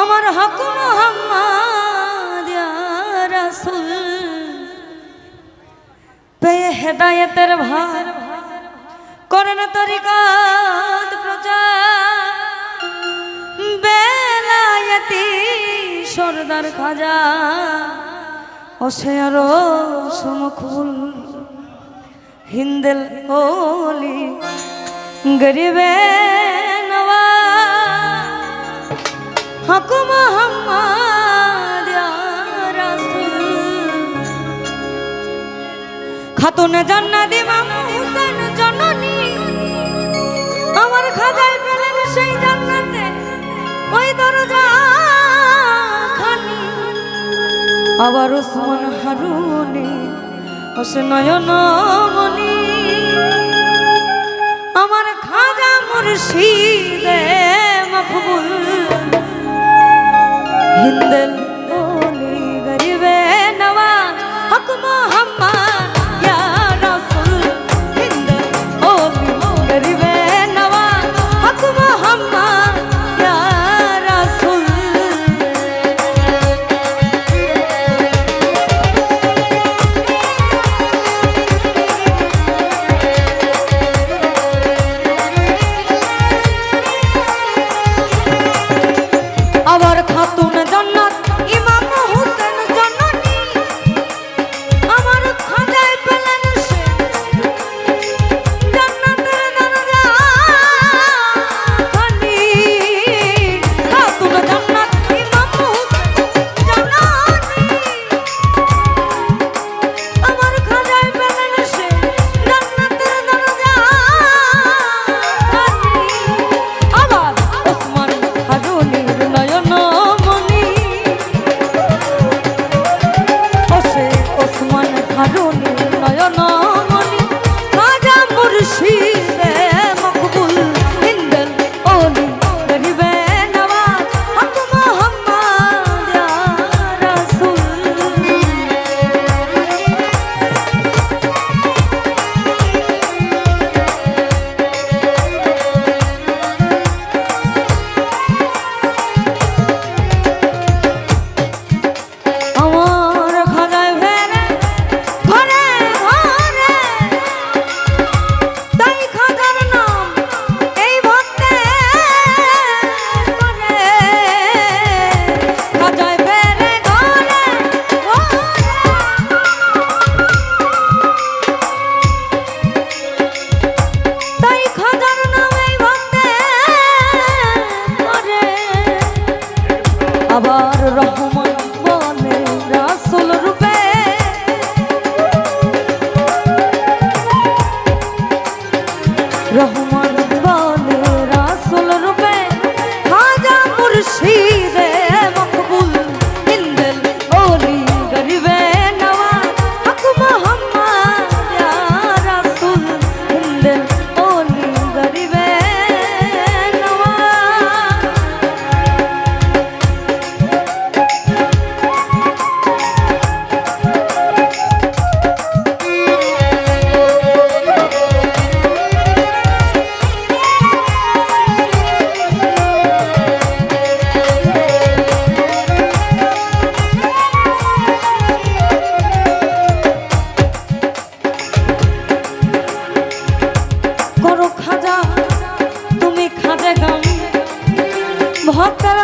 আমার হক রাসুল। হেদায়তের ভার, করেন তরিকাত বেলায়তি সর্দার খাজা অসে আর সমখুল, হিন্দেল ওলি গরিবের খাতুন জন্নাদি মামু হুসেন জননী, আমার খাদায় পেলেন সেই জন্নাতে, ওই দরজা খানি। আবার হারুনি নয়ন মনি, আমার খাজা মুর্শিদে del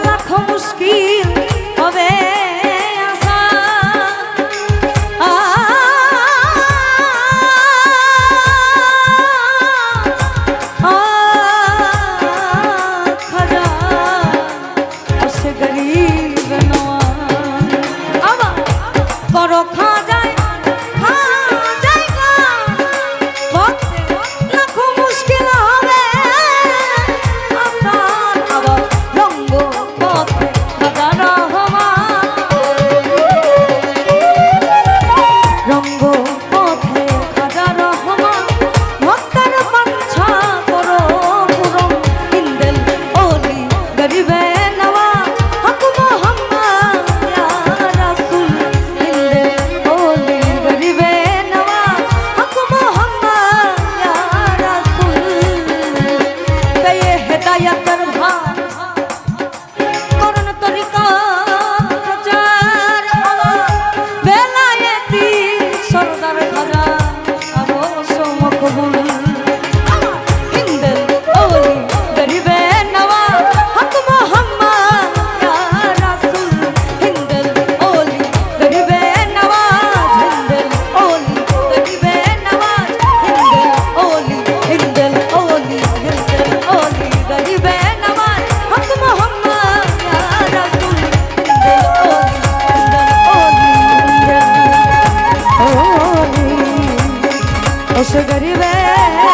লাখো মুশকিল হবে। गरीब है